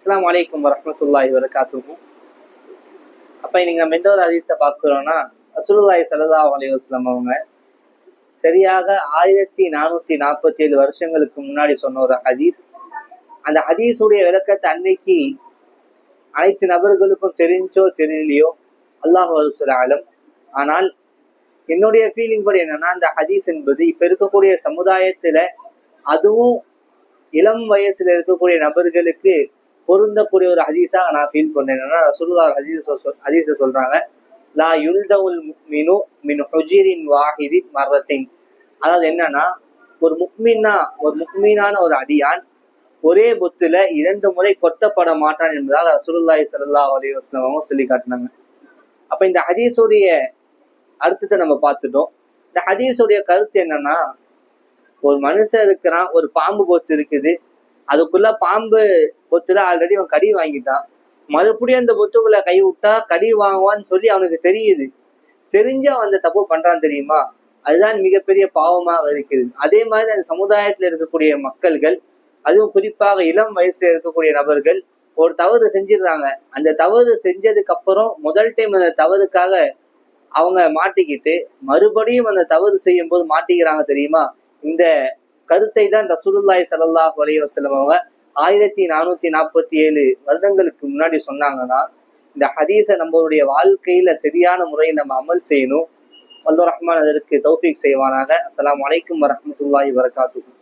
அஸ்ஸலாமு அலைக்கும் வரஹ்மத்துல்லாஹி காத்துக்கும் அப்போ இன்னைக்கு நம்ம எந்த ஒரு ஹதீஸை பார்க்குறோன்னா ரசூலுல்லாஹி ஸல்லல்லாஹு அலைஹி அவங்க சரியாக ஆயிரத்தி நானூற்றி நாற்பத்தி ஏழு வருஷங்களுக்கு முன்னாடி சொன்ன ஒரு ஹதீஸ். அந்த ஹதீஸுடைய விளக்கத்தை அன்னைக்கு அனைத்து நபர்களுக்கும் தெரிஞ்சோ தெரியலையோ அல்லாஹ் ரசூல் ஆலம் ஆனால் என்னுடைய ஃபீலிங் படி என்னன்னா அந்த ஹதீஸ் என்பது இப்போ இருக்கக்கூடிய சமுதாயத்தில் அதுவும் இளம் வயசுல இருக்கக்கூடிய நபர்களுக்கு பொருந்தக்கூடிய ஒரு ஹதீஸாக நான் ஃபீல் பண்ணேன். என்னன்னா ரசூலுல்லாஹ் ஹதீஸ ஹதீஸை சொல்றாங்க லா யுல்தவுல் மினு மின் ஹுஜிரின் வாஹிதி மரத்தின் அதாவது என்னன்னா ஒரு முக்மீனா ஒரு முக்மீனான ஒரு அடியான் ஒரே பொத்துல இரண்டு முறை கொத்தப்பட மாட்டான் என்பதால் ரசூலுல்லாஹி சல்லா அலி வஸ்லமும் சொல்லி காட்டினாங்க. அப்ப இந்த ஹதீஸுடைய அர்த்தத்தை நம்ம பார்த்துட்டோம். இந்த ஹதீஸுடைய கருத்து என்னன்னா ஒரு மனுஷன் இருக்கிறான் ஒரு பாம்பு பொத்து இருக்குது அதுக்குள்ள பாம்பு பொத்துல ஆல்ரெடி அவன் கடி வாங்கிட்டான். மறுபடியும் அந்த பொத்துக்குள்ள கை விட்டா கடி வாங்குவான்னு சொல்லி அவனுக்கு தெரியுது. தெரிஞ்சு அவன் அந்த தப்பு பண்றான் தெரியுமா? அதுதான் மிகப்பெரிய பாவமாக இருக்கிறது. அதே மாதிரி அந்த சமுதாயத்துல இருக்கக்கூடிய மக்கள்கள் அதுவும் குறிப்பாக இளம் வயசுல இருக்கக்கூடிய நபர்கள் ஒரு தவறு செஞ்சிடுறாங்க. அந்த தவறு செஞ்சதுக்கு அப்புறம் முதல் டைம் அந்த தவறுக்காக அவங்க மாட்டிக்கிட்டு மறுபடியும் அந்த தவறு செய்யும் போது மாட்டிக்கிறாங்க தெரியுமா? இந்த கருத்தை தான் ரசூலுல்லாய் ஸல்லல்லாஹு அலைஹி வஸல்லம் அவங்க ஆயிரத்தி நானூத்தி நாற்பத்தி ஏழு வருடங்களுக்கு முன்னாடி சொன்னாங்கன்னா இந்த ஹதீஸை நம்மளுடைய வாழ்க்கையில சரியான முறையை நம்ம அமல் செய்யணும். வல்ல ரஹ்மான் அதற்கு தௌஃபிக் செய்வானாக. அஸ்லாம் அலைக்கும் வரமத்துல்லாஹி வரகாத்துக்கும்